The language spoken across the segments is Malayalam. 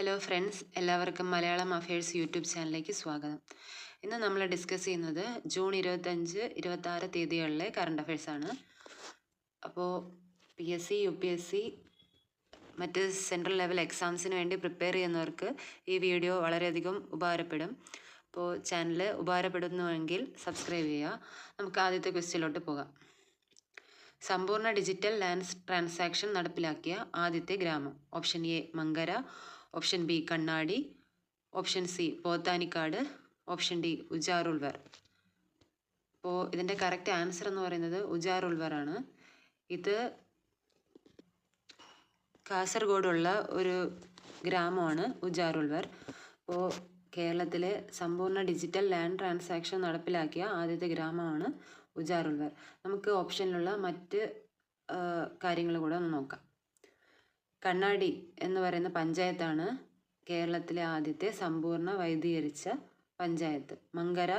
ഹലോ ഫ്രണ്ട്സ് എല്ലാവർക്കും മലയാളം അഫയേഴ്സ് യൂട്യൂബ് ചാനലിലേക്ക് സ്വാഗതം. ഇന്ന് നമ്മൾ ഡിസ്കസ് ചെയ്യുന്നത് ജൂൺ ഇരുപത്തഞ്ച് ഇരുപത്താറ് തീയതികളിലെ കറണ്ട് അഫയേഴ്സാണ് അപ്പോൾ P S C U P S C മറ്റ് സെൻട്രൽ ലെവൽ എക്സാംസിന് വേണ്ടി പ്രിപ്പയർ ചെയ്യുന്നവർക്ക് ഈ വീഡിയോ വളരെയധികം ഉപകാരപ്പെടും. അപ്പോൾ ചാനൽ ഉപകാരപ്പെടുന്നുവെങ്കിൽ സബ്സ്ക്രൈബ് ചെയ്യുക. നമുക്ക് ആദ്യത്തെ ക്വസ്റ്റ്യനിലോട്ട് പോകാം. സമ്പൂർണ ഡിജിറ്റൽ ലാൻഡ് ട്രാൻസാക്ഷൻ നടപ്പിലാക്കിയ ആദ്യത്തെ ഗ്രാമം option A Mankara option B Kannadi option C Pothanikkad option D ഉജാറുൾവർ അപ്പോൾ ഇതിന്റെ കറക്റ്റ് ആൻസർ എന്ന് പറയുന്നത് ഉജാറുൾവർ ആണ്. ഇത് കാസർഗോഡുള്ള ഒരു ഗ്രാമമാണ് ഉജാറുൾവർ അപ്പോൾ കേരളത്തിലെ സമ്പൂർണ ഡിജിറ്റൽ ലാൻഡ് ട്രാൻസാക്ഷൻ നടപ്പിലാക്കിയ ആദ്യത്തെ ഗ്രാമമാണ് ഉജാറുൾവർ നമുക്ക് ഓപ്ഷനിലുള്ള മറ്റ് കാര്യങ്ങൾ കൂടെ ഒന്ന് നോക്കാം. കണ്ണാടി എന്ന് പറയുന്ന പഞ്ചായത്താണ് കേരളത്തിലെ ആദ്യത്തെ സമ്പൂർണ വൈദ്യുതീകരിച്ച പഞ്ചായത്ത്. മങ്കര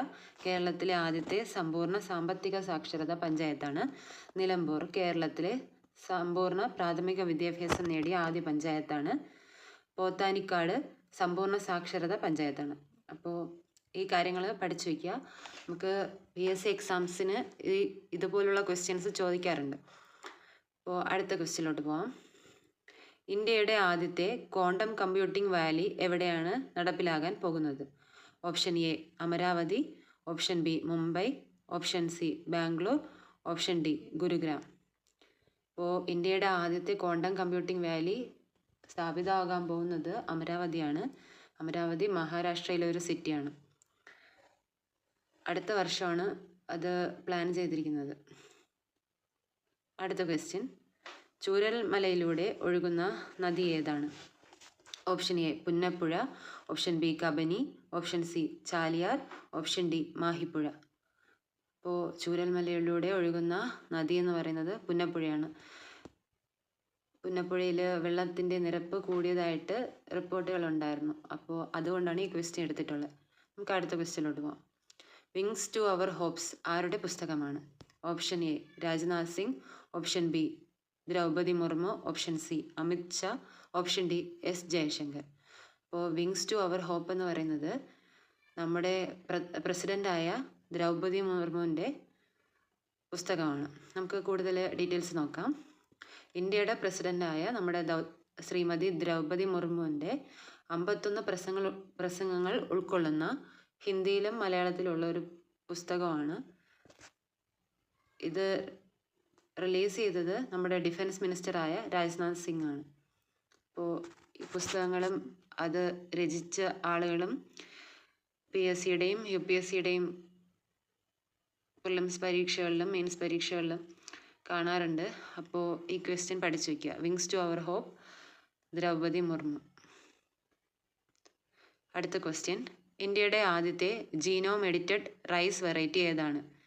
കേരളത്തിലെ ആദ്യത്തെ സമ്പൂർണ സാമ്പത്തിക സാക്ഷരത പഞ്ചായത്താണ്. നിലമ്പൂർ കേരളത്തിലെ സമ്പൂർണ പ്രാഥമിക വിദ്യാഭ്യാസം നേടിയ ആദ്യ പഞ്ചായത്താണ്. പോത്താനിക്കാട് സമ്പൂർണ സാക്ഷരത പഞ്ചായത്താണ്. അപ്പോൾ ഈ കാര്യങ്ങൾ പഠിച്ചു വയ്ക്കുക നമുക്ക് പി എസ് സി എക്സാംസിന് ഈ ഇതുപോലുള്ള ക്വസ്റ്റ്യൻസ് ചോദിക്കാറുണ്ട്. അപ്പോൾ അടുത്ത ക്വസ്റ്റ്യനിലോട്ട് പോകാം ഇന്ത്യയുടെ ആദ്യത്തെ ക്വാണ്ടം കമ്പ്യൂട്ടിംഗ് വാലി എവിടെയാണ് നടപ്പിലാകാൻ പോകുന്നത്? Option A Amaravati option B Mumbai option C Bangalore option D Gurugram. അപ്പോൾ ഇന്ത്യയുടെ ആദ്യത്തെ ക്വാണ്ടം കമ്പ്യൂട്ടിംഗ് വാലി സ്ഥാപിതമാകാൻ പോകുന്നത് അമരാവതിയാണ്. അമരാവതി മഹാരാഷ്ട്രയിലെ ഒരു സിറ്റിയാണ്. അടുത്ത വർഷമാണ് അത് പ്ലാൻ ചെയ്തിരിക്കുന്നത്. അടുത്ത ക്വസ്റ്റ്യൻ ചൂരൽ മലയിലൂടെ ഒഴുകുന്ന നദി ഏതാണ്? Option A Punnappuzha. Option B Kabani. Option C Chaliyar. Option D Mahippuzha. അപ്പോൾ ചൂരൽമലയിലൂടെ ഒഴുകുന്ന നദി എന്ന് പറയുന്നത് പുന്നപ്പുഴയാണ്. പുന്നപ്പുഴയിൽ വെള്ളത്തിന്റെ നിരപ്പ് കൂടിയതായിട്ട് റിപ്പോർട്ടുകൾ ഉണ്ടായിരുന്നു അപ്പോൾ അതുകൊണ്ടാണ് ഈ ക്വസ്റ്റ്യൻ എടുത്തിട്ടുള്ളത്. നമുക്ക് അടുത്ത ക്വസ്റ്റ്യനിലോട്ട് പോകാം വിങ്സ് ടു അവർ ഹോപ്സ് ആരുടെ പുസ്തകമാണ്? Option A Rajnath Singh. Option B Droupadi Murmu option C Amit Shah option D S Jaishankar. അപ്പോൾ വിങ്സ് ടു അവർ ഹോപ്പ് എന്ന് പറയുന്നത് നമ്മുടെ പ്രസിഡന്റായ ദ്രൗപതി മുർമുവിന്റെ പുസ്തകമാണ്. നമുക്ക് കൂടുതൽ ഡീറ്റെയിൽസ് നോക്കാം. ഇന്ത്യയുടെ പ്രസിഡന്റായ നമ്മുടെ ശ്രീമതി ദ്രൗപതി മുർമുവിന്റെ അമ്പത്തൊന്ന് പ്രസംഗ പ്രസംഗങ്ങൾ ഉൾക്കൊള്ളുന്ന ഹിന്ദിയിലും മലയാളത്തിലുള്ള ഒരു പുസ്തകമാണ്. ഇത് റിലീസ് ചെയ്തത് നമ്മുടെ ഡിഫൻസ് മിനിസ്റ്ററായ രാജ്നാഥ് സിംഗ് ആണ്. അപ്പോൾ ഈ പുസ്തകങ്ങളും അത് രചിച്ച ആളുകളും പി എസ് സിയുടെയും യു പി എസ് സിയുടെയും പ്രിലിംസ് പരീക്ഷകളിലും മെയിൻസ് പരീക്ഷകളിലും കാണാറുണ്ട്. അപ്പോൾ ഈ ക്വസ്റ്റ്യൻ പഠിച്ചു വയ്ക്കുക wings to our hope Droupadi Murmu. അടുത്ത ക്വസ്റ്റ്യൻ ഇന്ത്യയുടെ ആദ്യത്തെ ജീനോം എഡിറ്റഡ് റൈസ് വെറൈറ്റി ഏതാണ്?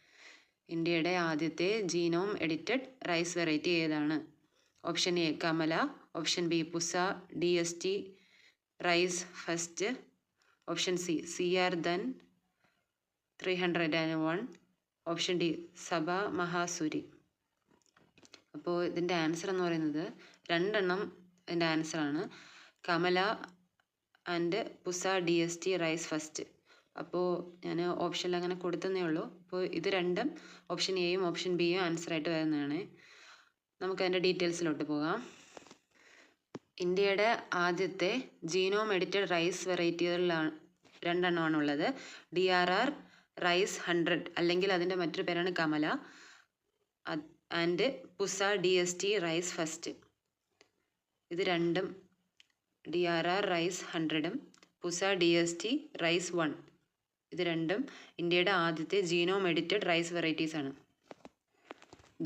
ഇന്ത്യയുടെ ആദ്യത്തെ ജീനോം എഡിറ്റഡ് റൈസ് വെറൈറ്റി ഏതാണ്? Option A Kamala. Option B Pusa. D S T rice first. Option C C R Dhan three hundred and one. Option D സഭ മഹാസുരി. അപ്പോൾ ഇതിന്റെ ആൻസർ എന്ന് പറയുന്നത് രണ്ടെണ്ണം ഇതിന്റെ ആൻസറാണ്. Kamala and Pusa D S T rice first. അപ്പോൾ ഞാൻ ഓപ്ഷനിൽ അങ്ങനെ കൊടുത്തതേ ഉള്ളൂ. അപ്പോൾ ഇത് രണ്ടും ഓപ്ഷൻ എയും ഓപ്ഷൻ ബിയും ആൻസറായിട്ട് വരുന്നതാണ്. നമുക്കതിന്റെ ഡീറ്റെയിൽസിലോട്ട് പോകാം. ഇന്ത്യയുടെ ആദ്യത്തെ ജീനോം എഡിറ്റഡ് റൈസ് വെറൈറ്റികളിലാണ് രണ്ടെണ്ണമാണ് ഉള്ളത് D R R rice hundred അല്ലെങ്കിൽ അതിന്റെ മറ്റൊരു പേരാണ് Kamala. And Pusa D S T rice first ഇത് രണ്ടും D R R rice ഹൺഡ്രഡും Pusa D S T rice one ഇത് രണ്ടും ഇന്ത്യയുടെ ആദ്യത്തെ ജീനോം എഡിറ്റഡ് റൈസ് വെറൈറ്റീസ് ആണ്.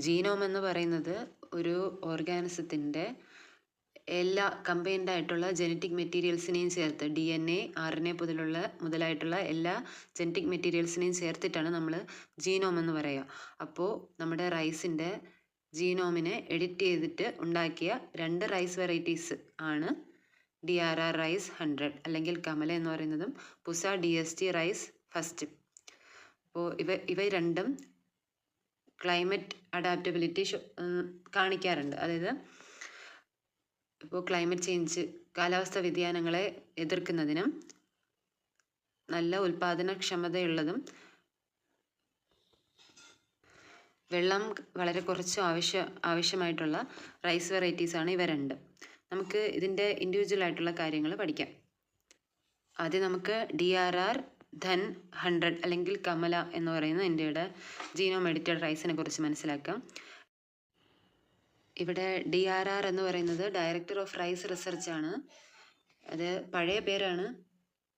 ജീനോം എന്ന് പറയുന്നത് ഒരു ഓർഗാനിസത്തിന്റെ എല്ലാ കമ്പൈൻഡ് ആയിട്ടുള്ള ജനറ്റിക് മെറ്റീരിയൽസിനെയും ചേർത്ത് D N A R N A മുതലുള്ള മുതലായിട്ടുള്ള എല്ലാ ജനറ്റിക് മെറ്റീരിയൽസിനെയും ചേർത്തിട്ടാണ് നമ്മൾ ജീനോം എന്ന് പറയുക. അപ്പോൾ നമ്മുടെ റൈസിന്റെ ജീനോമിനെ എഡിറ്റ് ചെയ്തിട്ട് ഉണ്ടാക്കിയ രണ്ട് റൈസ് വെറൈറ്റീസ് ആണ് D R R rice hundred അല്ലെങ്കിൽ കമല എന്ന് പറയുന്നതും Pusa D S T rice first. അപ്പോൾ ഇവ ഇവ രണ്ടും ക്ലൈമറ്റ് അഡാപ്റ്റബിലിറ്റി കാണിക്കാറുണ്ട്. അതായത് ഇപ്പോൾ ക്ലൈമറ്റ് ചേഞ്ച് കാലാവസ്ഥ വ്യതിയാനങ്ങളെ എതിർക്കുന്നതിനും നല്ല ഉൽപാദനക്ഷമതയുള്ളതും വെള്ളം വളരെ കുറച്ച് ആവശ്യ ആവശ്യമായിട്ടുള്ള റൈസ് വെറൈറ്റീസാണ് ഇവ രണ്ട്. നമുക്ക് ഇതിന്റെ ഇൻഡിവിജ്വൽ ആയിട്ടുള്ള കാര്യങ്ങൾ പഠിക്കാം. ആദ്യം നമുക്ക് D R R Dhan hundred അല്ലെങ്കിൽ കമല എന്ന് പറയുന്ന ഇന്ത്യയുടെ ജീനോം എഡിറ്റഡ് റൈസിനെ കുറിച്ച് മനസ്സിലാക്കാം. ഇവിടെ ഡി ആർ ആർ എന്ന് പറയുന്നത് ഡയറക്ടർ ഓഫ് റൈസ് റിസർച്ച് ആണ്. അത് പഴയ പേരാണ്.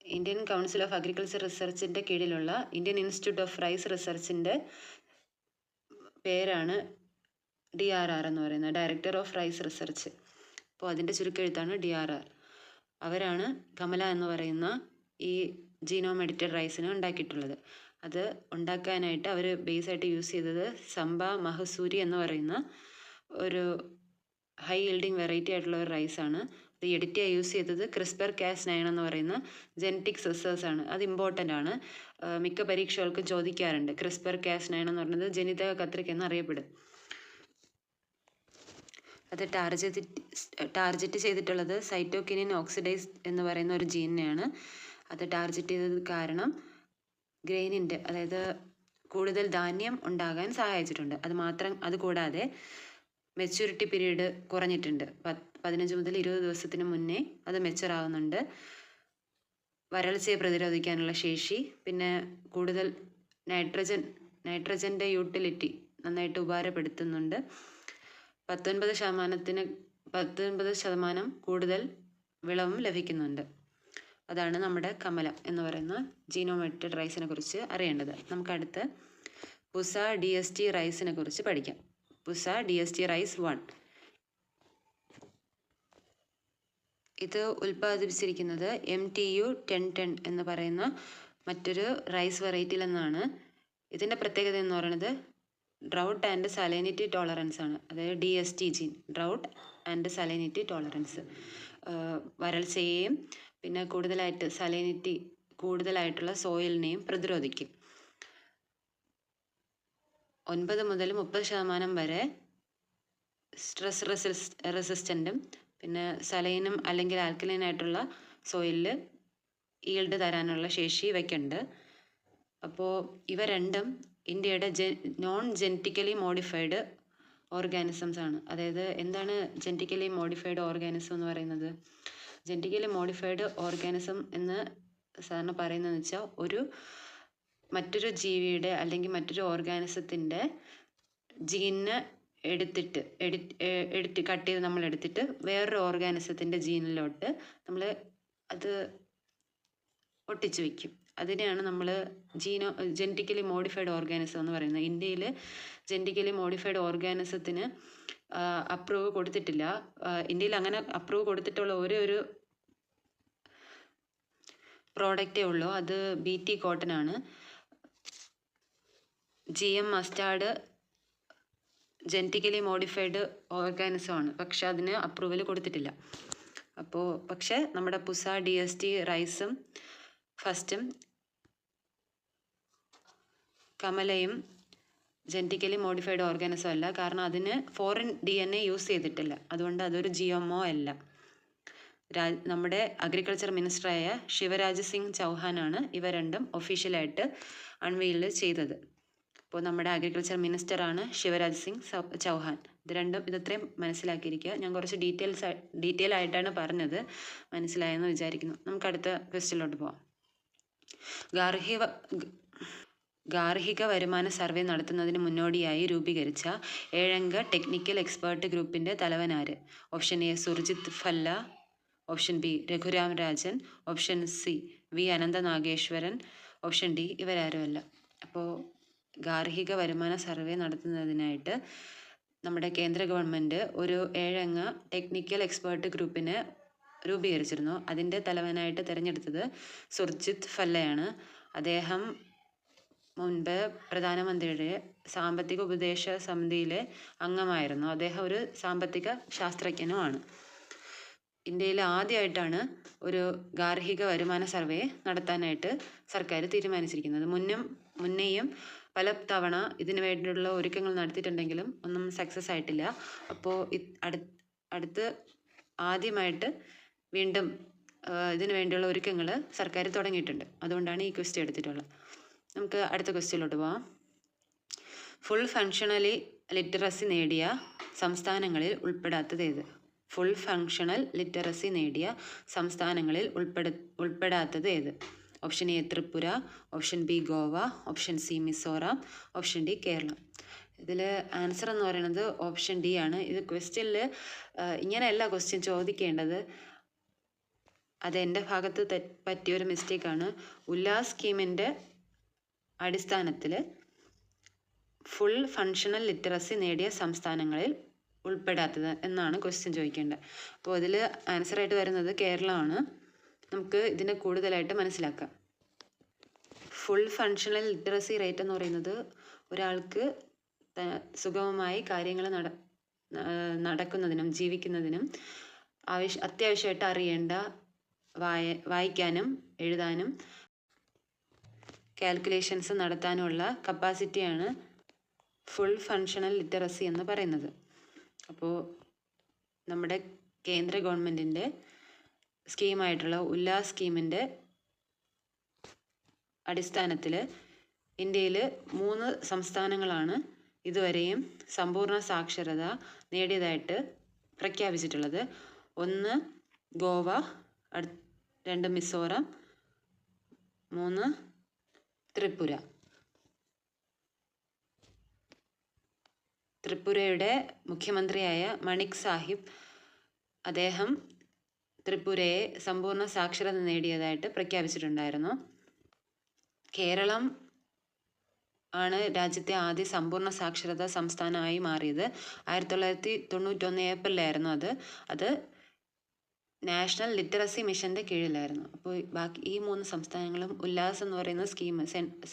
ഇന്ത്യൻ കൗൺസിൽ ഓഫ് അഗ്രികൾച്ചർ റിസർച്ചിന്റെ കീഴിലുള്ള ഇന്ത്യൻ ഇൻസ്റ്റിറ്റ്യൂട്ട് ഓഫ് റൈസ് റിസർച്ചിന്റെ പേരാണ് ഡി ആർ ആർ എന്ന് പറയുന്നത് ഡയറക്ടർ ഓഫ് റൈസ് റിസർച്ച് അപ്പോൾ അതിന്റെ ചുരുക്കെഴുത്താണ് ഡി ആർ ആർ അവരാണ് കമല എന്ന് പറയുന്ന ഈ ജീനോം എഡിറ്റഡ് റൈസിന് ഉണ്ടാക്കിയിട്ടുള്ളത്. അത് ഉണ്ടാക്കാനായിട്ട് അവർ ബേസായിട്ട് യൂസ് ചെയ്തത് സംബ മഹസൂരി എന്ന് പറയുന്ന ഒരു ഹൈ ഈൽഡിങ് വെറൈറ്റി ആയിട്ടുള്ള ഒരു റൈസാണ് അത് എഡിറ്റ് യൂസ് ചെയ്തത് ക്രിസ്പർ കാസ് നയൻ എന്ന് പറയുന്ന ജെനറ്റിക് റിസേഴ്സ് ആണ്. അത് ഇമ്പോർട്ടന്റ് ആണ്. മിക്ക പരീക്ഷകൾക്കും ചോദിക്കാറുണ്ട് ക്രിസ്പർ കാസ് നയൻ എന്ന് പറയുന്നത് ജനിതക കത്രിക എന്നറിയപ്പെടും. അത് ടാർജറ്റ് ടാർജറ്റ് ചെയ്തിട്ടുള്ളത് സൈറ്റോകിനിൻ ഓക്സിഡൈസ് എന്ന് പറയുന്ന ഒരു ജീനിനെയാണ് അത് ടാർജറ്റ് ചെയ്തത് കാരണം ഗ്രെയിനിന്റെ അതായത് കൂടുതൽ ധാന്യം ഉണ്ടാകാൻ സഹായിച്ചിട്ടുണ്ട്. അത് മാത്രം അത് കൂടാതെ മെച്യൂരിറ്റി പീരീഡ് കുറഞ്ഞിട്ടുണ്ട്. പതിനഞ്ച് മുതൽ ഇരുപത് ദിവസത്തിന് മുന്നേ അത് മെച്ചർ ആവുന്നുണ്ട്. വരൾച്ചയെ പ്രതിരോധിക്കാനുള്ള ശേഷി പിന്നെ കൂടുതൽ നൈട്രജൻ നൈട്രജന്റെ യൂട്ടിലിറ്റി നന്നായിട്ട് ഉപകാരപ്പെടുത്തുന്നുണ്ട്. പത്തൊൻപത് ശതമാനത്തിന് പത്തൊൻപത് ശതമാനം കൂടുതൽ വിളവും ലഭിക്കുന്നുണ്ട്. അതാണ് നമ്മുടെ കമലം എന്ന് പറയുന്ന ജീനോമെറ്റഡ് റൈസിനെ കുറിച്ച് അറിയേണ്ടത്. നമുക്ക് അടുത്ത് പുസ ഡി എസ് ടി റൈസിനെ കുറിച്ച് പഠിക്കാം. Pusa D S T rice one. ഇത് ഉൽപ്പാദിപ്പിച്ചിരിക്കുന്നത് M T U ten ten എന്ന് പറയുന്ന മറ്റൊരു റൈസ് വെറൈറ്റിയിൽ നിന്നാണ്. ഇതിന്റെ പ്രത്യേകത എന്ന് പറയുന്നത് ഡ്രൗട്ട് ആൻഡ് സലൈനിറ്റി ടോളറൻസ് ആണ്. അതായത് D S T gene drought and salinity tolerance. വരൾച്ചയെയും പിന്നെ കൂടുതലായിട്ട് സലൈനിറ്റി കൂടുതലായിട്ടുള്ള സോയിലിനെയും പ്രതിരോധിക്കും. ഒൻപത് മുതൽ മുപ്പത് ശതമാനം വരെ സ്ട്രെസ് റെസിസ് റെസിസ്റ്റന്റും പിന്നെ സലൈനും അല്ലെങ്കിൽ ആൽക്കലൈൻ ആയിട്ടുള്ള സോയിലിൽ ഈൽഡ് തരാനുള്ള ശേഷി ഇവയ്ക്കുണ്ട്. അപ്പോൾ ഇവ രണ്ടും ഇന്ത്യയുടെ ജെ നോൺ ജെനറ്റിക്കലി മോഡിഫൈഡ് ഓർഗാനിസംസ് ആണ്. അതായത് എന്താണ് ജെനറ്റിക്കലി മോഡിഫൈഡ് ഓർഗാനിസം എന്ന് പറയുന്നത്? ജെനറ്റിക്കലി മോഡിഫൈഡ് ഓർഗാനിസം എന്ന് സാറിന് പറയുന്നതെന്ന് വെച്ചാൽ ഒരു മറ്റൊരു ജീവിയുടെ അല്ലെങ്കിൽ മറ്റൊരു ഓർഗാനിസത്തിന്റെ ജീനിന് എടുത്തിട്ട് എടുത്ത് കട്ട് ചെയ്ത് നമ്മൾ എടുത്തിട്ട് വേറൊരു ഓർഗാനിസത്തിന്റെ ജീനിലോട്ട് നമ്മൾ അത് ഒട്ടിച്ചു വെക്കും. അതിനെയാണ് നമ്മൾ ജീനോ ജെന്റിക്കലി മോഡിഫൈഡ് ഓർഗാനിസം എന്ന് പറയുന്നത്. ഇന്ത്യയിൽ ജെന്റിക്കലി മോഡിഫൈഡ് ഓർഗാനിസത്തിന് അപ്രൂവ് കൊടുത്തിട്ടില്ല. ഇന്ത്യയിൽ അങ്ങനെ അപ്രൂവ് കൊടുത്തിട്ടുള്ള ഒരേ ഒരു പ്രോഡക്റ്റേ ഉള്ളൂ. അത് ബി ടി കോട്ടൺ ആണ്. G M mustard genetically modified organism ആണ്. പക്ഷെ അതിന് അപ്രൂവൽ കൊടുത്തിട്ടില്ല. അപ്പോൾ പക്ഷേ നമ്മുടെ പുസ ഡി എസ് ടി റൈസും ഫസ്റ്റും കമലയും ജെനറ്റിക്കലി മോഡിഫൈഡ് ഓർഗാനിസം അല്ല. കാരണം അതിന് foreign D N A use ചെയ്തിട്ടില്ല. അതുകൊണ്ട് അതൊരു ജി എം ഒ അല്ല നമ്മുടെ അഗ്രികൾച്ചർ മിനിസ്റ്ററായ ശിവരാജ് സിംഗ് ചൗഹാനാണ് ഇവ രണ്ടും ഒഫീഷ്യലായിട്ട് അൺവെയിൽ ചെയ്തത്. അപ്പോൾ നമ്മുടെ അഗ്രികൾച്ചർ മിനിസ്റ്ററാണ് ശിവരാജ് സിംഗ് ചൗഹാൻ. ഇത് രണ്ടും ഇതത്രയും മനസ്സിലാക്കിയിരിക്കുക. ഞാൻ കുറച്ച് ഡീറ്റെയിൽസ് ഡീറ്റെയിൽ ആയിട്ടാണ് പറഞ്ഞത്. മനസ്സിലായെന്ന് വിചാരിക്കുന്നു. നമുക്ക് അടുത്ത ക്വസ്റ്റ്യനിലോട്ട് പോവാം. ഗാർഹിക ഗാർഹിക വരുമാന സർവേ നടത്തുന്നതിന് മുന്നോടിയായി രൂപീകരിച്ച ഏഴംഗ ടെക്നിക്കൽ എക്സ്പേർട്ട് ഗ്രൂപ്പിന്റെ തലവനാര് option A Surjit Bhalla option B Raghuram Rajan option C V Anantha Nageswaran option D ഇവരാരുമല്ല. അപ്പോൾ ഗാർഹിക വരുമാന സർവേ നടത്തുന്നതിനായിട്ട് നമ്മുടെ കേന്ദ്ര ഗവൺമെന്റ് ഒരു ഏഴംഗ ടെക്നിക്കൽ എക്സ്പേർട്ട് ഗ്രൂപ്പിനെ രൂപീകരിച്ചിരുന്നു. അതിന്റെ തലവനായിട്ട് തിരഞ്ഞെടുത്തത് സുർജിത് ഫല്ലയാണ്. അദ്ദേഹം മുൻപ് പ്രധാനമന്ത്രിയുടെ സാമ്പത്തിക ഉപദേശ സമിതിയിലെ അംഗമായിരുന്നു. അദ്ദേഹം ഒരു സാമ്പത്തിക ശാസ്ത്രജ്ഞനുമാണ്. ഇന്ത്യയിൽ ആദ്യമായിട്ടാണ് ഒരു ഗാർഹിക വരുമാന സർവേ നടത്താനായിട്ട് സർക്കാർ തീരുമാനിച്ചിരിക്കുന്നത്. മുന്നും മുന്നേയും പല തവണ ഇതിനു വേണ്ടിയുള്ള ഒരുക്കങ്ങൾ നടത്തിയിട്ടുണ്ടെങ്കിലും ഒന്നും സക്സസ് ആയിട്ടില്ല. അപ്പോൾ അടുത്ത് ആദ്യമായിട്ട് വീണ്ടും ഇതിനു വേണ്ടിയുള്ള ഒരുക്കങ്ങൾ സർക്കാർ തുടങ്ങിയിട്ടുണ്ട്. അതുകൊണ്ടാണ് ഈ ക്വസ്റ്റ്യൻ എടുത്തിട്ടുള്ളത്. നമുക്ക് അടുത്ത ക്വസ്റ്റ്യനിലോട്ട് പോവാം. ഫുൾ ഫങ്ഷണലി ലിറ്ററസി നേടിയ സംസ്ഥാനങ്ങളിൽ ഉൾപ്പെടാത്തത് ഏത്? ഫുൾ ഫങ്ഷണൽ ലിറ്ററസി നേടിയ സംസ്ഥാനങ്ങളിൽ ഉൾപ്പെടു ഉൾപ്പെടാത്തത് ഏത്? Option A Tripura option B Goa option C Mizoram option D Kerala ഇതിൽ ആൻസർ എന്ന് പറയുന്നത് ഓപ്ഷൻ ഡി ആണ്. ഇത് ക്വസ്റ്റ്യനിൽ ഇങ്ങനെയല്ല ക്വസ്റ്റ്യൻ ചോദിക്കേണ്ടത്. അത് എന്റെ ഭാഗത്ത് പറ്റിയൊരു മിസ്റ്റേക്കാണ് ഉല്ലാസ് സ്കീമിന്റെ അടിസ്ഥാനത്തിൽ ഫുൾ ഫങ്ഷണൽ ലിറ്ററസി നേടിയ സംസ്ഥാനങ്ങളിൽ ഉൾപ്പെടാത്തത് എന്നാണ് ക്വസ്റ്റ്യൻ ചോദിക്കേണ്ടത്. അപ്പോൾ ഇതിൽ ആൻസറായിട്ട് വരുന്നത് കേരളമാണ്. നമുക്ക് ഇതിനെ കൂടുതലായിട്ട് മനസ്സിലാക്കാം. ഫുൾ ഫങ്ഷണൽ ലിറ്ററസി റേറ്റ് എന്ന് പറയുന്നത് ഒരാൾക്ക് സുഗമമായി കാര്യങ്ങൾ നട നടക്കുന്നതിനും ജീവിക്കുന്നതിനും ആവശ്യ അത്യാവശ്യമായിട്ട് അറിയേണ്ട വായ വായിക്കാനും എഴുതാനും കാൽക്കുലേഷൻസ് നടത്താനുള്ള കപ്പാസിറ്റിയാണ് ഫുൾ ഫങ്ഷണൽ ലിറ്ററസി എന്ന് പറയുന്നത്. അപ്പോൾ നമ്മുടെ കേന്ദ്ര ഗവൺമെന്റിന്റെ സ്കീമായിട്ടുള്ള ഉല്ലാസ് സ്കീമിന്റെ അടിസ്ഥാനത്തിൽ ഇന്ത്യയിൽ മൂന്ന് സംസ്ഥാനങ്ങളാണ് ഇതുവരെയും സമ്പൂർണ സാക്ഷരത നേടിയതായിട്ട് പ്രഖ്യാപിച്ചിട്ടുള്ളത്. ഒന്ന് ഗോവ രണ്ട് മിസോറാം മൂന്ന് ത്രിപുര. ത്രിപുരയുടെ മുഖ്യമന്ത്രിയായ മണിക് സാഹിബ് അദ്ദേഹം ത്രിപുരയെ സമ്പൂർണ സാക്ഷരത നേടിയതായിട്ട് പ്രഖ്യാപിച്ചിട്ടുണ്ടായിരുന്നു. കേരളം ആണ് രാജ്യത്തെ ആദ്യ സമ്പൂർണ സാക്ഷരതാ സംസ്ഥാനമായി മാറിയത്. ആയിരത്തി തൊള്ളായിരത്തി തൊണ്ണൂറ്റൊന്ന് ഏപ്രിലായിരുന്നു അത്. അത് നാഷണൽ ലിറ്ററസി മിഷന്റെ കീഴിലായിരുന്നു. അപ്പോൾ ബാക്കി ഈ മൂന്ന് സംസ്ഥാനങ്ങളും ഉല്ലാസ് എന്ന് പറയുന്ന സ്കീം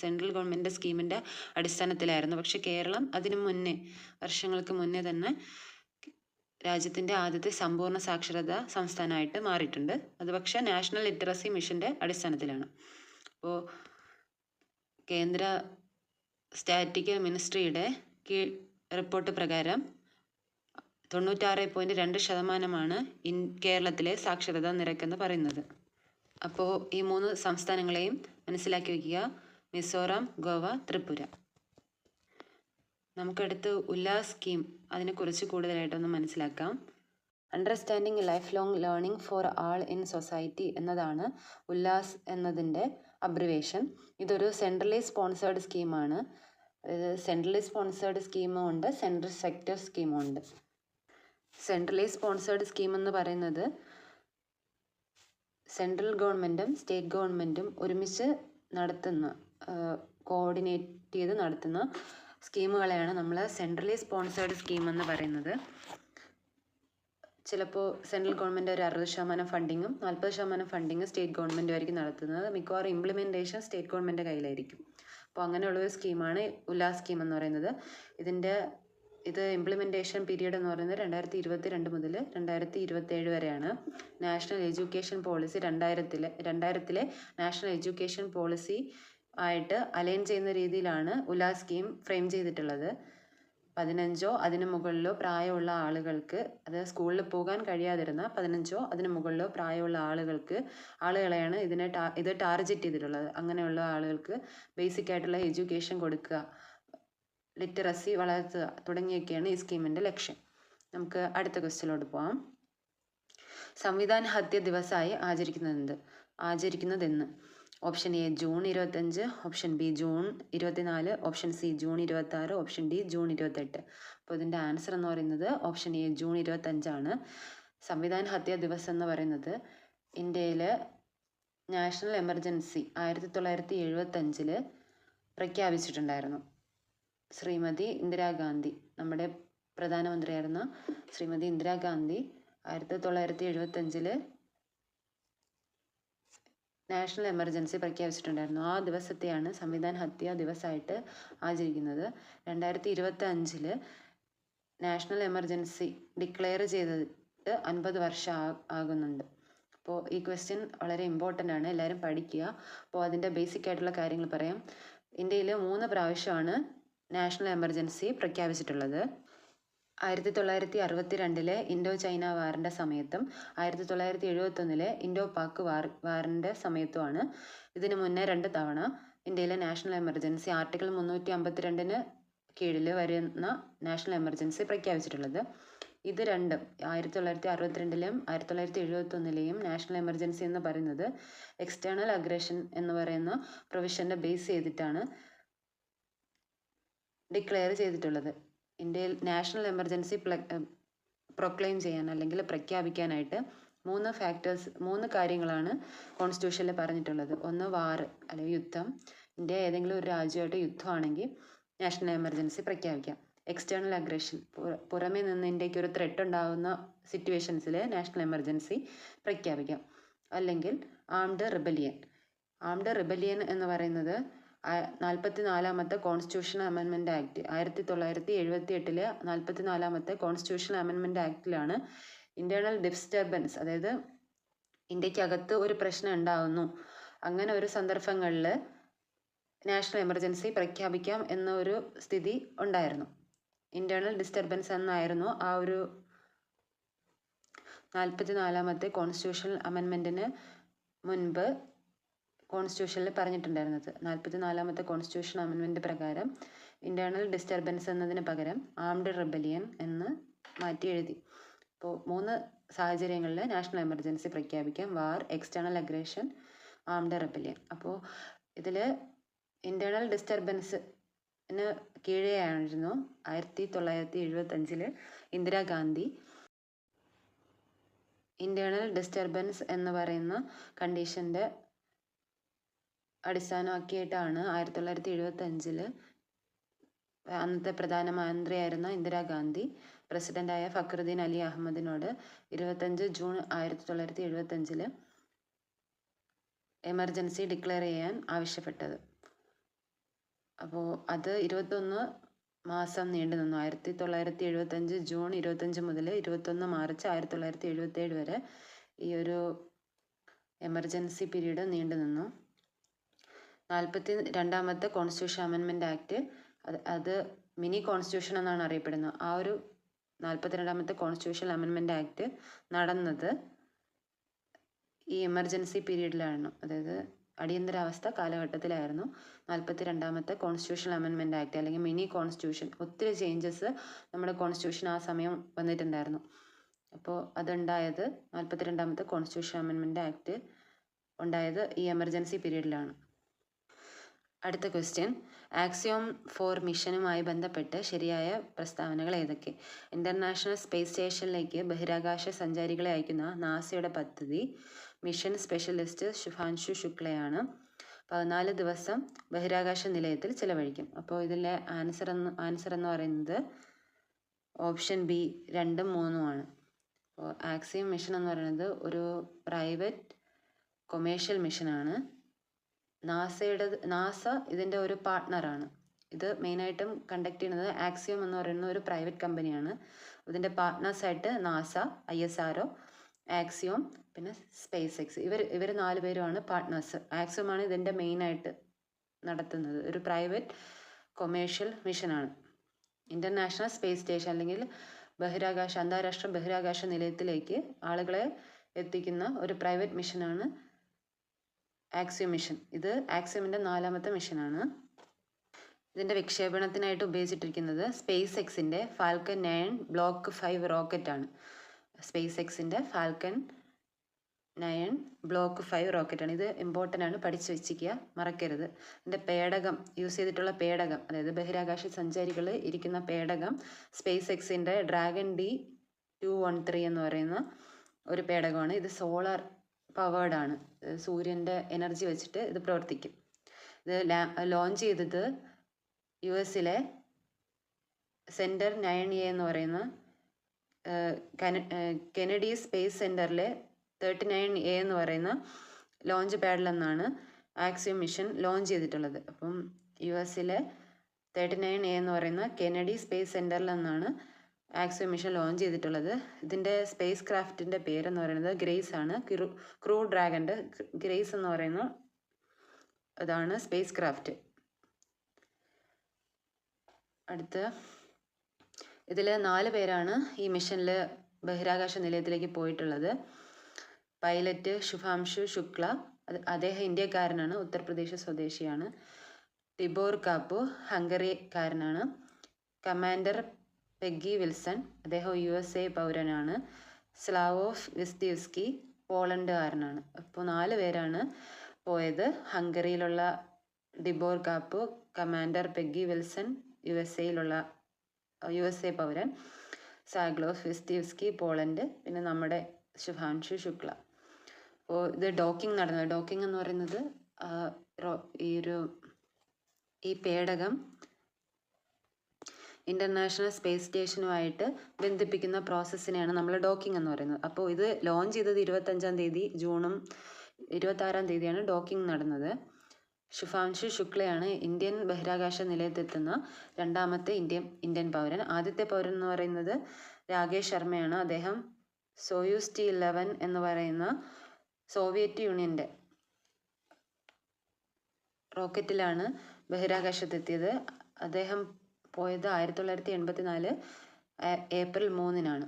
സെൻട്രൽ ഗവൺമെന്റ് സ്കീമിന്റെ അടിസ്ഥാനത്തിലായിരുന്നു. പക്ഷേ കേരളം അതിനു മുന്നേ വർഷങ്ങൾക്ക് മുന്നേ തന്നെ രാജ്യത്തിന്റെ ആദ്യത്തെ സമ്പൂർണ സാക്ഷരത സംസ്ഥാനമായിട്ട് മാറിയിട്ടുണ്ട്. അത് പക്ഷേ നാഷണൽ ലിറ്ററസി മിഷന്റെ അടിസ്ഥാനത്തിലാണ്. അപ്പോൾ കേന്ദ്ര സ്റ്റാറ്റിക്കൽ മിനിസ്ട്രിയുടെ റിപ്പോർട്ട് പ്രകാരം തൊണ്ണൂറ്റാറ് പോയിന്റ് രണ്ട് ശതമാനമാണ് ഇൻ കേരളത്തിലെ സാക്ഷരതാ നിരക്കെന്ന് പറയുന്നത്. അപ്പോൾ ഈ മൂന്ന് സംസ്ഥാനങ്ങളെയും മനസ്സിലാക്കി വയ്ക്കുക മിസോറാം ഗോവ ത്രിപുര. നമുക്കടുത്ത് ഉല്ലാസ് സ്കീം അതിനെക്കുറിച്ച് കൂടുതലായിട്ടൊന്ന് മനസ്സിലാക്കാം. Understanding life long learning for all in society എന്നതാണ് ഉല്ലാസ് എന്നതിന്റെ അബ്രിവേഷൻ. ഇതൊരു സെൻട്രലി സ്പോൺസേർഡ് സ്കീമാണ്. സെൻട്രലി സ്പോൺസേർഡ് സ്കീമും ഉണ്ട് സെൻട്രൽ സെക്ടർ സ്കീമും ഉണ്ട് സെൻട്രലി സ്പോൺസേർഡ് സ്കീം എന്ന് പറയുന്നത് സെൻട്രൽ ഗവൺമെന്റും സ്റ്റേറ്റ് ഗവൺമെന്റും ഒരുമിച്ച് നടത്തുന്ന കോർഡിനേറ്റ് ചെയ്ത് നടത്തുന്ന സ്കീമുകളെയാണ് നമ്മൾ സെൻട്രലി സ്പോൺസേർഡ് സ്കീം എന്ന് പറയുന്നത്. ചിലപ്പോൾ സെൻട്രൽ ഗവൺമെന്റ് ഒരു അറുപത് ശതമാനം ഫണ്ടിങ്ങും നാൽപ്പത് ശതമാനം ഫണ്ടിങ്ങും സ്റ്റേറ്റ് ഗവൺമെന്റും ആയിരിക്കും നടത്തുന്നത്. മിക്കവാറും ഇംപ്ലിമെന്റേഷൻ സ്റ്റേറ്റ് ഗവൺമെന്റിന്റെ കയ്യിലായിരിക്കും. അപ്പോൾ അങ്ങനെയുള്ളൊരു സ്കീമാണ് ഉല്ലാസ് സ്കീം എന്ന് പറയുന്നത്. ഇതിന്റെ ഇത് ഇംപ്ലിമെന്റേഷൻ പീരീഡ് എന്ന് പറയുന്നത് രണ്ടായിരത്തി ഇരുപത്തി രണ്ട് മുതൽ രണ്ടായിരത്തി ഇരുപത്തേഴ് വരെയാണ്. നാഷണൽ എഡ്യൂക്കേഷൻ പോളിസി രണ്ടായിരത്തിലെ രണ്ടായിരത്തിലെ നാഷണൽ എഡ്യൂക്കേഷൻ പോളിസി ആയിട്ട് അലൈൻ ചെയ്യുന്ന രീതിയിലാണ് ഉലാ സ്കീം ഫ്രെയിം ചെയ്തിട്ടുള്ളത്. പതിനഞ്ചോ അതിന് മുകളിലോ പ്രായമുള്ള ആളുകൾക്ക് അത് സ്കൂളിൽ പോകാൻ കഴിയാതിരുന്ന പതിനഞ്ചോ അതിന് മുകളിലോ പ്രായമുള്ള ആളുകൾക്ക് ആളുകളെയാണ് ഇതിനെ ടാ ഇത് ടാർജറ്റ് ചെയ്തിട്ടുള്ളത്. അങ്ങനെയുള്ള ആളുകൾക്ക് ബേസിക് ആയിട്ടുള്ള എഡ്യൂക്കേഷൻ കൊടുക്കുക. ലിറ്ററസി വളർത്തുക തുടങ്ങിയൊക്കെയാണ് ഈ സ്കീമിന്റെ ലക്ഷ്യം. നമുക്ക് അടുത്ത ക്വസ്റ്റ്യനിലോട്ട് പോവാം. സംവിധാന ഹത്യ ദിവസമായി ആചരിക്കുന്നതെന്ത്? ആചരിക്കുന്നതെന്ന്? ഓപ്ഷൻ എ ജൂൺ ഇരുപത്തഞ്ച്. ഓപ്ഷൻ ബി ജൂൺ ഇരുപത്തിനാല്. ഓപ്ഷൻ സി ജൂൺ ഇരുപത്താറ്. ഓപ്ഷൻ ഡി ജൂൺ ഇരുപത്തെട്ട്. അപ്പോൾ ഇതിന്റെ ആൻസർ എന്ന് പറയുന്നത് ഓപ്ഷൻ എ ജൂൺ ഇരുപത്തഞ്ചാണ്. സംവിധാന ഹത്യ ദിവസം എന്ന് പറയുന്നത് ഇന്ത്യയിൽ നാഷണൽ എമർജൻസി ആയിരത്തി തൊള്ളായിരത്തി എഴുപത്തഞ്ചിൽ പ്രഖ്യാപിച്ചിട്ടുണ്ടായിരുന്നു. ശ്രീമതി ഇന്ദിരാഗാന്ധി നമ്മുടെ പ്രധാനമന്ത്രിയായിരുന്ന ശ്രീമതി ഇന്ദിരാഗാന്ധി ആയിരത്തി തൊള്ളായിരത്തി എഴുപത്തഞ്ചിൽ നാഷണൽ എമർജൻസി പ്രഖ്യാപിച്ചിട്ടുണ്ടായിരുന്നു. ആ ദിവസത്തെയാണ് സംവിധാൻ ഹത്യ ദിവസമായിട്ട് ആചരിക്കുന്നത്. രണ്ടായിരത്തി ഇരുപത്തി അഞ്ചിൽ നാഷണൽ എമർജൻസി ഡിക്ലെയർ ചെയ്തിട്ട് അൻപത് വർഷം ആകുന്നുണ്ട്. അപ്പോൾ ഈ ക്വസ്റ്റ്യൻ വളരെ ഇമ്പോർട്ടന്റ് ആണ്. എല്ലാവരും പഠിക്കുക. അപ്പോൾ അതിന്റെ ബേസിക് ആയിട്ടുള്ള കാര്യങ്ങൾ പറയാം. ഇന്ത്യയിൽ മൂന്ന് പ്രാവശ്യമാണ് നാഷണൽ എമർജൻസി പ്രഖ്യാപിച്ചിട്ടുള്ളത്. ആയിരത്തി തൊള്ളായിരത്തി അറുപത്തി രണ്ടിലെ ഇൻഡോ ചൈന വാറിന്റെ സമയത്തും ആയിരത്തി തൊള്ളായിരത്തി എഴുപത്തൊന്നിലെ ഇൻഡോ പാക് വാർ വാറിന്റെ സമയത്തുമാണ്. ഇതിനു മുന്നേ രണ്ട് തവണ ഇന്ത്യയിലെ നാഷണൽ എമർജൻസി ആർട്ടിക്കിൾ മുന്നൂറ്റി അമ്പത്തിരണ്ടിന് കീഴിൽ വരുന്ന നാഷണൽ എമർജൻസി പ്രഖ്യാപിച്ചിട്ടുള്ളത്. ഇത് രണ്ടും ആയിരത്തി തൊള്ളായിരത്തി അറുപത്തിരണ്ടിലെയും ആയിരത്തി തൊള്ളായിരത്തി എഴുപത്തൊന്നിലെയും നാഷണൽ എമർജൻസി എന്ന് പറയുന്നത് എക്സ്റ്റേണൽ അഗ്രഷൻ എന്ന് പറയുന്ന പ്രൊവിഷന്റെ ബേസ് ചെയ്തിട്ടാണ്. ഡിക്ലെയർ ചെയ്തിട്ടുള്ളത്. ഇന്ത്യയിൽ നാഷണൽ എമർജൻസി പ്രൊക്ലെയിം ചെയ്യാൻ അല്ലെങ്കിൽ പ്രഖ്യാപിക്കാനായിട്ട് മൂന്ന് ഫാക്ടേഴ്സ് മൂന്ന് കാര്യങ്ങളാണ് കോൺസ്റ്റിറ്റ്യൂഷനിൽ പറഞ്ഞിട്ടുള്ളത്. ഒന്ന് വാർ അല്ലെങ്കിൽ യുദ്ധം. ഇന്ത്യ ഏതെങ്കിലും ഒരു രാജ്യമായിട്ട് യുദ്ധമാണെങ്കിൽ നാഷണൽ എമർജൻസി പ്രഖ്യാപിക്കാം. എക്സ്റ്റേണൽ അഗ്രഷൻ പുറമേ നിന്ന് ഇന്ത്യയ്ക്ക് ഒരു ത്രെട്ട് ഉണ്ടാകുന്ന സിറ്റുവേഷൻസിൽ നാഷണൽ എമർജൻസി പ്രഖ്യാപിക്കാം. അല്ലെങ്കിൽ ആംഡ് റിബലിയൻ ആംഡ് റിബലിയൻ എന്ന് പറയുന്നത് നാൽപ്പത്തി നാലാമത്തെ കോൺസ്റ്റിറ്റ്യൂഷൻ അമെൻമെന്റ് ആക്ട്. ആയിരത്തി തൊള്ളായിരത്തി എഴുപത്തി എട്ടിലെ നാൽപ്പത്തി നാലാമത്തെ കോൺസ്റ്റിറ്റ്യൂഷൻ അമെൻമെന്റ് ആക്ടിലാണ് ഇന്റേർണൽ ഡിസ്റ്റർബൻസ് അതായത് ഇന്ത്യക്കകത്ത് ഒരു പ്രശ്നം ഉണ്ടാകുന്നു അങ്ങനെ ഒരു സന്ദർഭങ്ങളിൽ നാഷണൽ എമർജൻസി പ്രഖ്യാപിക്കാം എന്ന ഒരു സ്ഥിതി ഉണ്ടായിരുന്നു. ഇന്റേർണൽ ഡിസ്റ്റർബൻസ് എന്നായിരുന്നു ആ ഒരു നാൽപ്പത്തി നാലാമത്തെ കോൺസ്റ്റിറ്റ്യൂഷൻ അമെൻമെന്റിന് മുൻപ് കോൺസ്റ്റിറ്റ്യൂഷനിൽ പറഞ്ഞിട്ടുണ്ടായിരുന്നത്. നാൽപ്പത്തി നാലാമത്തെ കോൺസ്റ്റിറ്റ്യൂഷൻ അമെൻമെന്റ് പ്രകാരം ഇന്റേർണൽ ഡിസ്റ്റർബൻസ് എന്നതിന് പകരം ആംഡ് റിബലിയൻ എന്ന് മാറ്റി എഴുതി അപ്പോൾ മൂന്ന് സാഹചര്യങ്ങളിൽ national emergency പ്രഖ്യാപിക്കാം. War external aggression armed rebellion അപ്പോൾ ഇതിൽ ഇന്റേർണൽ ഡിസ്റ്റർബൻസിന് കീഴെയായിരുന്നു ആയിരത്തി തൊള്ളായിരത്തി എഴുപത്തഞ്ചിൽ ഇന്ദിരാഗാന്ധി ഇന്റേർണൽ ഡിസ്റ്റർബൻസ് എന്ന് പറയുന്ന കണ്ടീഷന്റെ അടിസ്ഥാനമാക്കിയിട്ടാണ് ആയിരത്തി തൊള്ളായിരത്തി എഴുപത്തഞ്ചിൽ അന്നത്തെ പ്രധാനമന്ത്രിയായിരുന്ന ഇന്ദിരാഗാന്ധി പ്രസിഡന്റായ ഫക്രുദ്ദീൻ അലി അഹമ്മദിനോട് ഇരുപത്തഞ്ച് ജൂൺ ആയിരത്തി തൊള്ളായിരത്തി എഴുപത്തഞ്ചിൽ എമർജൻസി ഡിക്ലെയർ ചെയ്യാൻ ആവശ്യപ്പെട്ടത്. അപ്പോൾ അത് ഇരുപത്തൊന്ന് മാസം നീണ്ടു നിന്നു. ആയിരത്തി തൊള്ളായിരത്തി എഴുപത്തഞ്ച് ജൂൺ ഇരുപത്തഞ്ച് മുതൽ ഇരുപത്തൊന്ന് മാർച്ച് ആയിരത്തി തൊള്ളായിരത്തി എഴുപത്തേഴ് വരെ ഈ ഒരു എമർജൻസി പീരീഡ് നീണ്ടു നിന്നു. നാൽപ്പത്തി രണ്ടാമത്തെ കോൺസ്റ്റിറ്റ്യൂഷൻ അമെൻമെന്റ് ആക്ട് അത് അത് മിനി കോൺസ്റ്റിറ്റ്യൂഷൻ എന്നാണ് അറിയപ്പെടുന്നത്. ആ ഒരു നാൽപ്പത്തി രണ്ടാമത്തെ കോൺസ്റ്റിറ്റ്യൂഷൻ അമെൻമെന്റ് ആക്ട് നടന്നത് ഈ എമർജൻസി പീരീഡിലാണ് അതായത് അടിയന്തരാവസ്ഥ കാലഘട്ടത്തിലായിരുന്നു നാൽപ്പത്തി രണ്ടാമത്തെ കോൺസ്റ്റിറ്റ്യൂഷൻ അമെൻമെന്റ് ആക്ട് അല്ലെങ്കിൽ മിനി കോൺസ്റ്റിറ്റ്യൂഷൻ ഒത്തിരി ചേഞ്ചസ് നമ്മുടെ കോൺസ്റ്റിറ്റ്യൂഷൻ ആ സമയം വന്നിട്ടുണ്ടായിരുന്നു. അപ്പോൾ അതുണ്ടായത് നാൽപ്പത്തി രണ്ടാമത്തെ കോൺസ്റ്റിറ്റ്യൂഷൻ അമെൻമെന്റ് ആക്ട് ഉണ്ടായത് ഈ എമർജൻസി പീരീഡിലാണ് അടുത്ത ക്വസ്റ്റ്യൻ ആക്സിയോം ഫോർ മിഷനുമായി ബന്ധപ്പെട്ട് ശരിയായ പ്രസ്താവനകൾ ഏതൊക്കെ? ഇന്റർനാഷണൽ സ്പേസ് സ്റ്റേഷനിലേക്ക് ബഹിരാകാശ സഞ്ചാരികളെ അയക്കുന്ന നാസയുടെ പദ്ധതി മിഷൻ സ്പെഷ്യലിസ്റ്റ് ശുഭാൻഷു ശുക്ലയാണ്. പതിനാല് ദിവസം ബഹിരാകാശ നിലയത്തിൽ ചിലവഴിക്കും. അപ്പോൾ ഇതിലെ ആൻസർ എന്ന് ആൻസർ എന്ന് പറയുന്നത് ഓപ്ഷൻ ബി രണ്ടും മൂന്നുമാണ് ആക്സിയം മിഷൻ എന്ന് പറയുന്നത് ഒരു പ്രൈവറ്റ് കൊമേഴ്ഷ്യൽ മിഷനാണ് നാസയുടെ നാസ ഇതിന്റെ ഒരു പാർട്ട്ണറാണ്. ഇത് മെയിനായിട്ടും കണ്ടക്ട് ചെയ്യുന്നത് ആക്സിയം എന്ന് പറയുന്ന ഒരു പ്രൈവറ്റ് കമ്പനിയാണ്. ഇതിന്റെ പാർട്ട്നേഴ്സായിട്ട് NASA I S R Axiom പിന്നെ സ്പേസ് എക്സ്. ഇവർ ഇവർ നാല് പേരുമാണ് പാർട്ട്നേഴ്സ്. ആക്സിയോമാണ് ഇതിന്റെ മെയിനായിട്ട് നടത്തുന്നത്. ഒരു പ്രൈവറ്റ് കൊമേഴ്ഷ്യൽ മിഷനാണ്. ഇന്റർനാഷണൽ സ്പേസ് സ്റ്റേഷൻ അല്ലെങ്കിൽ ബഹിരാകാശ അന്താരാഷ്ട്ര ബഹിരാകാശ നിലയത്തിലേക്ക് ആളുകളെ എത്തിക്കുന്ന ഒരു പ്രൈവറ്റ് മിഷനാണ് ആക്സിയോ മിഷൻ ഇത് ആക്സിയോമിന്റെ നാലാമത്തെ മിഷനാണ്. ഇതിന്റെ വിക്ഷേപണത്തിനായിട്ട് ഉപയോഗിച്ചിട്ടിരിക്കുന്നത് സ്പേസ് എക്സിന്റെ ഫാൽക്കൺ നയൻ ബ്ലോക്ക് ഫൈവ് റോക്കറ്റാണ്. സ്പേസ് എക്സിന്റെ ഫാൽക്കൺ നയൻ ബ്ലോക്ക് ഫൈവ് റോക്കറ്റാണ്. ഇത് ഇമ്പോർട്ടന്റ് ആണ് പഠിച്ചു വെച്ചിരിക്കുക. മറക്കരുത്. ഇതിന്റെ പേടകം യൂസ് ചെയ്തിട്ടുള്ള പേടകം അതായത് ബഹിരാകാശ സഞ്ചാരികൾ ഇരിക്കുന്ന പേടകം സ്പേസ് എക്സിന്റെ Dragon D two one three എന്ന് പറയുന്ന ഒരു പേടകമാണ്. ഇത് സോളാർ പവേർഡ് ആണ്. സൂര്യന്റെ എനർജി വെച്ചിട്ട് ഇത് പ്രവർത്തിക്കും. ഇത് ലോഞ്ച് ചെയ്തത് യു എസിലെ സെന്റർ നയൻ എ എന്ന് പറയുന്ന കെനഡി സ്പേസ് സെന്ററിലെ തേർട്ടി നയൻ എ എന്ന് പറയുന്ന ലോഞ്ച് പാഡിൽ നിന്നാണ് ആക്സിയം മിഷൻ ലോഞ്ച് ചെയ്തിട്ടുള്ളത്. അപ്പം യു എസിലെ തേർട്ടി നയൻ എ എന്ന് പറയുന്ന കെനഡി സ്പേസ് സെന്ററിൽ നിന്നാണ് ആക്സിയോ മിഷൻ ലോഞ്ച് ചെയ്തിട്ടുള്ളത്. ഇതിന്റെ സ്പേസ് ക്രാഫ്റ്റിന്റെ പേരെന്ന് പറയുന്നത് ഗ്രേസ് ആണ്. ക്രൂ ക്രൂ ഡ്രാഗന്റെ ഗ്രേസ് എന്ന് പറയുന്നു അതാണ് സ്പേസ് ക്രാഫ്റ്റ്. അടുത്ത ഇതിൽ നാല് പേരാണ് ഈ മിഷനിൽ ബഹിരാകാശ നിലയത്തിലേക്ക് പോയിട്ടുള്ളത്. പൈലറ്റ് ശുഭാംശു ശുക്ല അത് അദ്ദേഹം ഇന്ത്യക്കാരനാണ് ഉത്തർപ്രദേശ് സ്വദേശിയാണ്. Tibor Kapu ഹംഗറിക്കാരനാണ്. Commander Peggy Wilson അദ്ദേഹം യു എസ് എ പൗരനാണ്. സ്ലാവോഫ് വിസ്തീവ്സ്കി പോളണ്ടുകാരനാണ്. അപ്പോൾ നാല് പേരാണ് പോയത്. ഹംഗറിയിലുള്ള ഡിബോർ Kaup commander Peggy Wilson U S എയിലുള്ള U S A പൗരൻ സാഗ്ലോഫ് വിസ്തീവ്സ്കി പോളണ്ട് പിന്നെ നമ്മുടെ ശുഭാംശു ശുക്ല. അപ്പോൾ ഇത് ഡോക്കിംഗ് നടന്നത്. ഡോക്കിംഗ് എന്ന് പറയുന്നത് ഈ ഒരു ഈ പേടകം ഇന്റർനാഷണൽ സ്പേസ് സ്റ്റേഷനുമായിട്ട് ബന്ധിപ്പിക്കുന്ന പ്രോസസ്സിനെയാണ് നമ്മൾ ഡോക്കിംഗ് എന്ന് പറയുന്നത്. അപ്പോൾ ഇത് ലോഞ്ച് ചെയ്തത് ഇരുപത്തഞ്ചാം തീയതി ജൂണും ഇരുപത്താറാം തീയതിയാണ് ഡോക്കിംഗ് നടന്നത്. ശുഭാംശു ശുക്ലയാണ് ഇന്ത്യൻ ബഹിരാകാശ നിലയത്തെത്തുന്ന രണ്ടാമത്തെ ഇന്ത്യൻ ഇന്ത്യൻ പൗരൻ. ആദ്യത്തെ പൗരൻ എന്ന് പറയുന്നത് രാകേഷ് ശർമ്മയാണ്. അദ്ദേഹം സോയൂസ് ടി ഇലവൻ എന്ന് പറയുന്ന സോവിയറ്റ് യൂണിയന്റെ റോക്കറ്റിലാണ് ബഹിരാകാശത്തെത്തിയത്. അദ്ദേഹം പോയത് ആയിരത്തി തൊള്ളായിരത്തി എൺപത്തി നാല് ഏപ്രിൽ മൂന്നിനാണ്.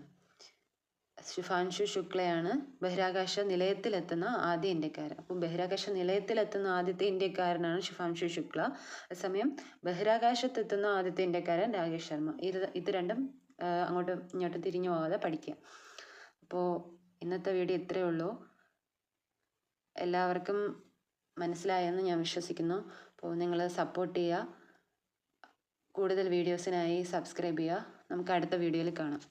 ശുഭാൻഷു ശുക്ലയാണ് ബഹിരാകാശ നിലയത്തിലെത്തുന്ന ആദ്യ ഇന്ത്യക്കാരൻ. അപ്പോൾ ബഹിരാകാശ നിലയത്തിലെത്തുന്ന ആദ്യത്തെ ഇന്ത്യക്കാരനാണ് ശുഭാൻഷു ശുക്ല. അതേസമയം ബഹിരാകാശത്തെത്തുന്ന ആദ്യത്തെ ഇന്ത്യക്കാരൻ രാകേഷ് ശർമ്മ. ഇത് ഇത് രണ്ടും അങ്ങോട്ട് ഇങ്ങോട്ടും തിരിഞ്ഞു പോകാതെ പഠിക്കുക. അപ്പോൾ ഇന്നത്തെ വീഡിയോ ഇത്രയേ ഉള്ളൂ. എല്ലാവർക്കും മനസ്സിലായെന്ന് ഞാൻ വിശ്വസിക്കുന്നു. അപ്പോൾ നിങ്ങൾ സപ്പോർട്ട് ചെയ്യുക. കൂടുതൽ വീഡിയോസിനായി സബ്സ്ക്രൈബ് ചെയ്യുക. നമുക്ക് അടുത്ത വീഡിയോയിൽ കാണാം.